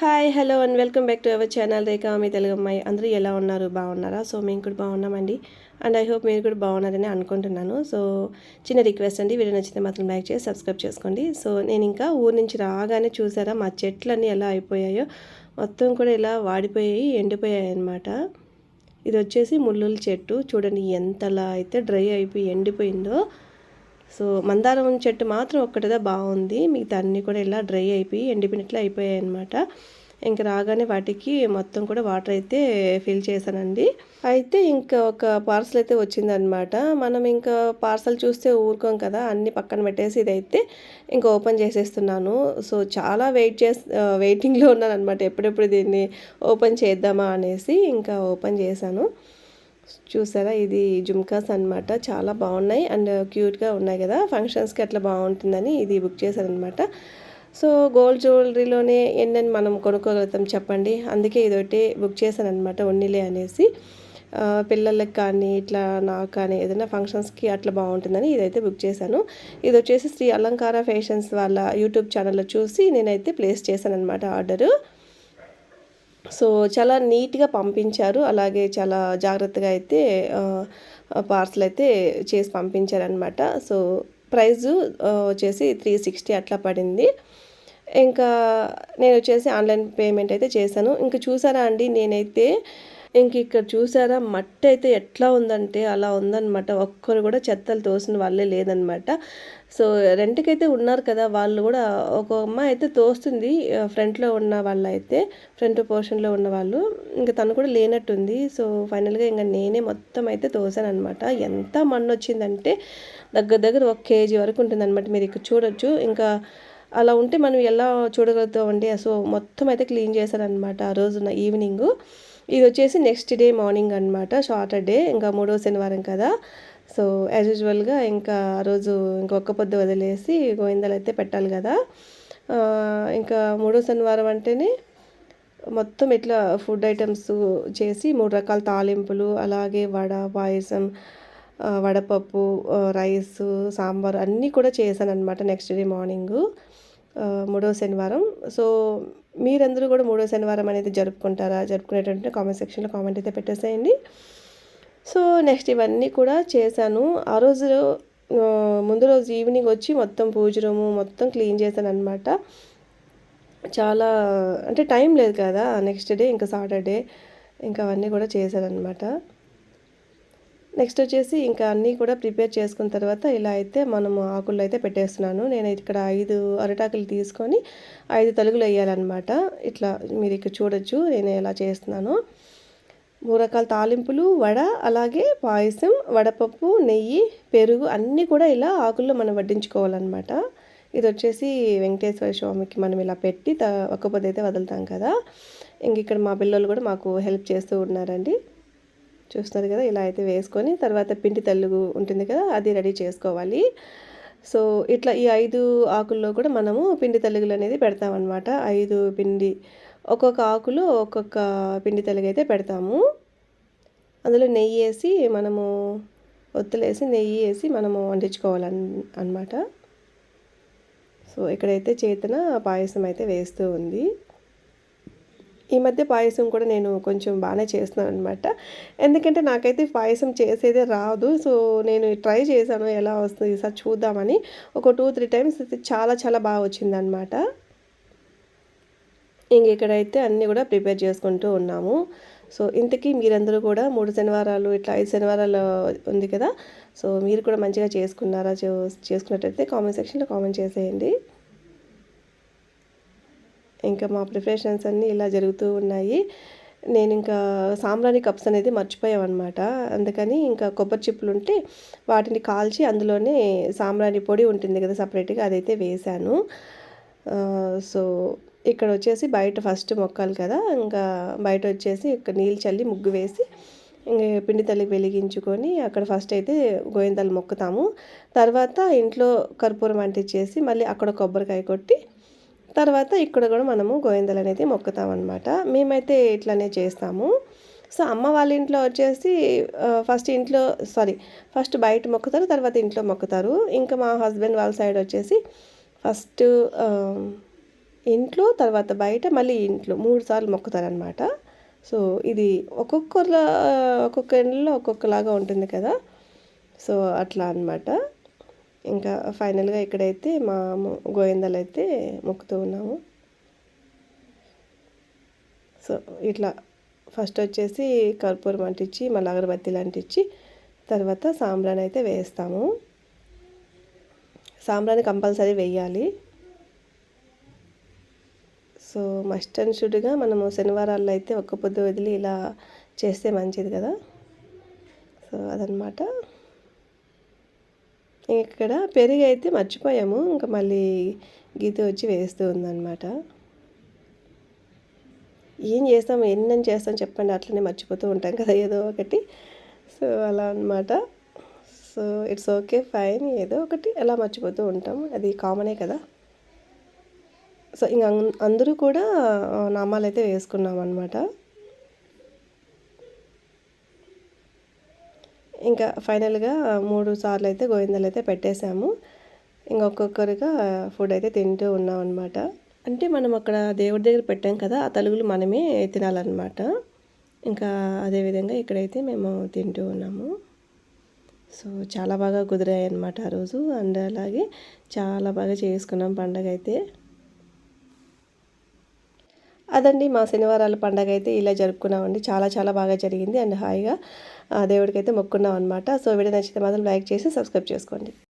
Hi hello and welcome back to our channel Rekha మీ తెలుగు అమ్మాయి. అందరూ ఎలా ఉన్నారు? బాగున్నారా? సో మేము కూడా బాగున్నామండి. అండ్ ఐ హోప్ మీరు కూడా బాగున్నారని అనుకుంటున్నాను. సో చిన్న రిక్వెస్ట్ అండి వీడియో నచ్చితే మాత్రం లైక్ చేసి సబ్స్క్రైబ్ చేసుకోండి. సో నేను ఇంకా ఊరు నుంచి రాగానే చూసారా మా చెట్లన్నీ ఎలా అయిపోయాయో? మొత్తం కూడా ఇలా వాడిపోయాయి ఎండిపోయాయి అనమాట ఇది వచ్చేసి ముళ్ళుల చెట్టు. చూడండి ఎంతలా అయితే డ్రై అయిపోయి ఎండిపోయిందో. సో మందారం చెట్టు మాత్రం ఒక్కటిదే బాగుంది. మిగతా అన్నీ కూడా ఇలా డ్రై అయిపోయి ఎండిపోయినట్లు అయిపోయాయి అనమాట ఇంకా రాగానే వాటికి మొత్తం కూడా వాటర్ అయితే ఫిల్ చేశానండి. అయితే ఇంకా ఒక పార్సల్ అయితే వచ్చిందనమాట మనం ఇంకా పార్సల్ చూస్తే ఊరుకోం కదా అన్ని పక్కన పెట్టేసి ఇదైతే ఇంకా ఓపెన్ చేసేస్తున్నాను. సో చాలా వెయిట్ చేసి వెయిటింగ్లో ఉన్నాను అనమాట ఎప్పుడెప్పుడు దీన్ని ఓపెన్ చేద్దామా అనేసి ఇంకా ఓపెన్ చేశాను. చూసారా? ఇది జుమ్కాస్ అనమాట చాలా బాగున్నాయి. అండ్ క్యూట్గా ఉన్నాయి కదా? ఫంక్షన్స్కి అట్లా బాగుంటుందని ఇది బుక్ చేశాను అనమాట సో గోల్డ్ జ్యువెలరీలోనే ఎన్నెన్ని మనం కొనుక్కోగలుగుతాం చెప్పండి? అందుకే ఇది ఒకటి బుక్ చేశాను అనమాట ఉన్నిలే అనేసి పిల్లలకి కానీ ఇట్లా నాకు కానీ ఏదైనా ఫంక్షన్స్కి అట్లా బాగుంటుందని ఇదైతే బుక్ చేశాను. ఇది వచ్చేసి శ్రీ అలంకార ఫ్యాషన్స్ వాళ్ళ యూట్యూబ్ ఛానల్లో చూసి నేనైతే ప్లేస్ చేశాను అనమాట ఆర్డరు. సో చాలా నీట్గా పంపించారు. అలాగే చాలా జాగ్రత్తగా అయితే పార్సల్ అయితే చేసి పంపించారనమాట సో ప్రైజు వచ్చేసి త్రీ సిక్స్టీ అట్లా పడింది. ఇంకా నేను వచ్చేసి ఆన్లైన్ పేమెంట్ అయితే చేశాను. ఇంకా చూసారా అండి నేనైతే ఇంక ఇక్కడ చూసారా? మట్టి అయితే ఎట్లా ఉందంటే అలా ఉందన్నమాట. ఒక్కరు కూడా చెత్తలు తోసిన వాళ్ళే లేదనమాట సో రెంట్కి అయితే ఉన్నారు కదా వాళ్ళు కూడా. ఒక అమ్మాయి అయితే తోస్తుంది ఫ్రంట్లో ఉన్న వాళ్ళు అయితే ఫ్రంట్ పోర్షన్లో ఉన్న వాళ్ళు. ఇంకా తను కూడా లేనట్టుంది. సో ఫైనల్గా ఇంకా నేనే మొత్తం అయితే తోసాను అనమాట ఎంత మన్ను వచ్చిందంటే దగ్గర దగ్గర ఒక కేజీ వరకు ఉంటుందన్నమాట. మీరు ఇక్కడ చూడొచ్చు. ఇంకా అలా ఉంటే మనం ఎలా చూడగలుగుతామండి? సో మొత్తం అయితే క్లీన్ చేశారనమాట ఆ రోజున ఈవినింగ్. ఇది వచ్చేసి నెక్స్ట్ డే మార్నింగ్ అనమాట సాటర్డే ఇంకా మూడో శనివారం కదా. సో యాజ్ యూజువల్గా ఇంకా ఆ రోజు ఇంకొక పొద్దు వదిలేసి గోవిందలు అయితే పెట్టాలి కదా. ఇంకా మూడో శనివారం అంటేనే మొత్తం ఇట్లా ఫుడ్ ఐటమ్స్ చేసి మూడు రకాల తాలింపులు అలాగే వడ పాయసం వడపప్పు రైస్ సాంబార్ అన్నీ కూడా చేశాను అనమాట నెక్స్ట్ డే మార్నింగు మూడో శనివారం. సో మీరందరూ కూడా మూడో శనివారం అనేది జరుపుకుంటారా? జరుపుకునేటటువంటి కామెంట్ సెక్షన్లో కామెంట్ అయితే పెట్టేసేయండి. సో నెక్స్ట్ ఇవన్నీ కూడా చేశాను. ఆ రోజు ముందు రోజు ఈవినింగ్ వచ్చి మొత్తం పూజ రూము మొత్తం క్లీన్ చేశాను అనమాట చాలా అంటే టైం లేదు కదా నెక్స్ట్ డే ఇంకా సాటర్డే ఇంకా అవన్నీ కూడా చేశాను అనమాట నెక్స్ట్ వచ్చేసి ఇంకా అన్నీ కూడా ప్రిపేర్ చేసుకున్న తర్వాత ఇలా అయితే మనము ఆకులు అయితే పెట్టేస్తున్నాను. నేను ఇక్కడ ఐదు అరటాకులు తీసుకొని ఐదు తలుగులు వేయాలన్నమాట. ఇట్లా మీరు ఇక్కడ చూడొచ్చు నేను ఎలా చేస్తున్నాను. మూడు రకాల తాలింపులు వడ అలాగే పాయసం వడపప్పు నెయ్యి పెరుగు అన్నీ కూడా ఇలా ఆకుల్లో మనం వడ్డించుకోవాలన్నమాట. ఇది వచ్చేసి వెంకటేశ్వర స్వామికి మనం ఇలా పెట్టి త ఒక్క పొద్దు అయితే వదులుతాం కదా. ఇంక ఇక్కడ మా పిల్లలు కూడా మాకు హెల్ప్ చేస్తూ ఉన్నారండి. చూస్తున్నారు కదా ఇలా అయితే వేసుకొని తర్వాత పిండి తల్లుగు ఉంటుంది కదా అది రెడీ చేసుకోవాలి. సో ఇట్లా ఈ ఐదు ఆకుల్లో కూడా మనము పిండి తల్లుగులు అనేది పెడతామన్నమాట. ఐదు పిండి ఒక్కొక్క ఆకులు ఒక్కొక్క పిండి తల్లుగు అయితే పెడతాము. అందులో నెయ్యి వేసి మనము ఒత్తులేసి నెయ్యి వేసి మనము వండించుకోవాలన్ అనమాట సో ఇక్కడైతే చేతన పాయసం అయితే వేస్తూ ఉంది. ఈ మధ్య పాయసం కూడా నేను కొంచెం బాగానే చేస్తున్నాను అనమాట ఎందుకంటే నాకైతే పాయసం చేసేదే రాదు. సో నేను ట్రై చేశాను ఎలా వస్తుంది ఈసారి చూద్దామని. ఒక టూ త్రీ టైమ్స్ అయితే చాలా చాలా బాగా వచ్చిందనమాట ఇంక ఇక్కడైతే అన్నీ కూడా ప్రిపేర్ చేసుకుంటూ ఉన్నాము. సో ఇంతకీ మీరందరూ కూడా మూడు శనివారాలు ఇట్లా ఐదు శనివారాలు ఉంది కదా. సో మీరు కూడా మంచిగా చేసుకున్నారా? చేసుకున్నట్టయితే కామెంట్ సెక్షన్లో కామెంట్ చేసేయండి. ఇంకా మా ప్రిపరేషన్స్ అన్నీ ఇలా జరుగుతూ ఉన్నాయి. నేను ఇంకా సాంబ్రాణి కప్స్ అనేది మర్చిపోయామన్నమాట అందుకని ఇంకా కొబ్బరి చిప్పులు ఉంటే వాటిని కాల్చి అందులోనే సాంబ్రాణి పొడి ఉంటుంది కదా సపరేట్గా అదైతే వేశాను. సో ఇక్కడ వచ్చేసి బయట ఫస్ట్ మొక్కలు కదా ఇంకా బయట వచ్చేసి ఇక్కడ నీళ్ళు చల్లి ముగ్గు వేసి ఇంకా పిండి తల్లి వెలిగించుకొని అక్కడ ఫస్ట్ అయితే గోవిందాలు మొక్కుతాము. తర్వాత ఇంట్లో కర్పూరం అంటించేసి మళ్ళీ అక్కడ కొబ్బరికాయ కొట్టి తర్వాత ఇక్కడ కూడా మనము గోవిందలు అనేది మొక్కుతామన్నమాట. మేమైతే ఇట్లానే చేస్తాము. సో అమ్మ వాళ్ళ ఇంట్లో వచ్చేసి ఫస్ట్ ఇంట్లో సారీ ఫస్ట్ బయట మొక్కుతారు తర్వాత ఇంట్లో మొక్కుతారు. ఇంకా మా హస్బెండ్ వాళ్ళ సైడ్ వచ్చేసి ఫస్ట్ ఇంట్లో తర్వాత బయట మళ్ళీ ఇంట్లో మూడు సార్లు మొక్కుతారనమాట సో ఇది ఒక్కొక్కల ఒక్కొక్క ఇంట్లో ఒక్కొక్కలాగా ఉంటుంది కదా. సో అట్లా అనమాట ఇంకా ఫైనల్గా ఇక్కడైతే మా గోవిందలు అయితే మొక్కుతూ ఉన్నాము. సో ఇట్లా ఫస్ట్ వచ్చేసి కర్పూరం అంటించి మళ్ళీ అగరబత్తిలు అంటించి తర్వాత సాంబ్రాన్ అయితే వేస్తాము. సాంబ్రాన్ని కంపల్సరీ వేయాలి. సో మస్ట్ అండ్ షుడ్గా మనము శనివారాల్లో అయితే ఒక్క పొద్దు వదిలి ఇలా చేస్తే మంచిది కదా. సో అదనమాట ఇక్కడ పెరుగు అయితే మర్చిపోయాము. ఇంకా మళ్ళీ గీత వచ్చి వేస్తూ ఉందన్నమాట. ఏం చేస్తాం ఎన్ని చేస్తాం చెప్పండి. అట్లనే మర్చిపోతూ ఉంటాం కదా ఏదో ఒకటి. సో అలా అనమాట సో ఇట్స్ ఓకే ఫైన్ ఏదో ఒకటి. అలా మర్చిపోతూ ఉంటాం అది కామనే కదా. సో ఇంకా అందరూ కూడా నామాలు అయితే వేసుకున్నాం అనమాట ఇంకా ఫైనల్గా మూడు సార్లు అయితే గోవిందలు అయితే పెట్టేశాము ఇంకొక్కొక్కరిగా ఫుడ్ అయితే తింటూ ఉన్నాం అనమాట అంటే మనం అక్కడ దేవుడి దగ్గర పెట్టాం కదా ఆ తలుగులు మనమే తినాలన్నమాట. ఇంకా అదేవిధంగా ఇక్కడైతే మేము తింటూ ఉన్నాము. సో చాలా బాగా కుదిరాయి అనమాట ఆ రోజు. అండ్ అలాగే చాలా బాగా చేసుకున్నాం పండగ అయితే అదండి మా శనివారాల పండగ అయితే ఇలా జరుపుకున్నామండి. చాలా చాలా బాగా జరిగింది. అండ్ హాయిగా దేవుడికి అయితే మొక్కున్నాం అనమాట సో వీడియో నచ్చితే మాత్రం లైక్ చేసి సబ్స్క్రైబ్ చేసుకోండి.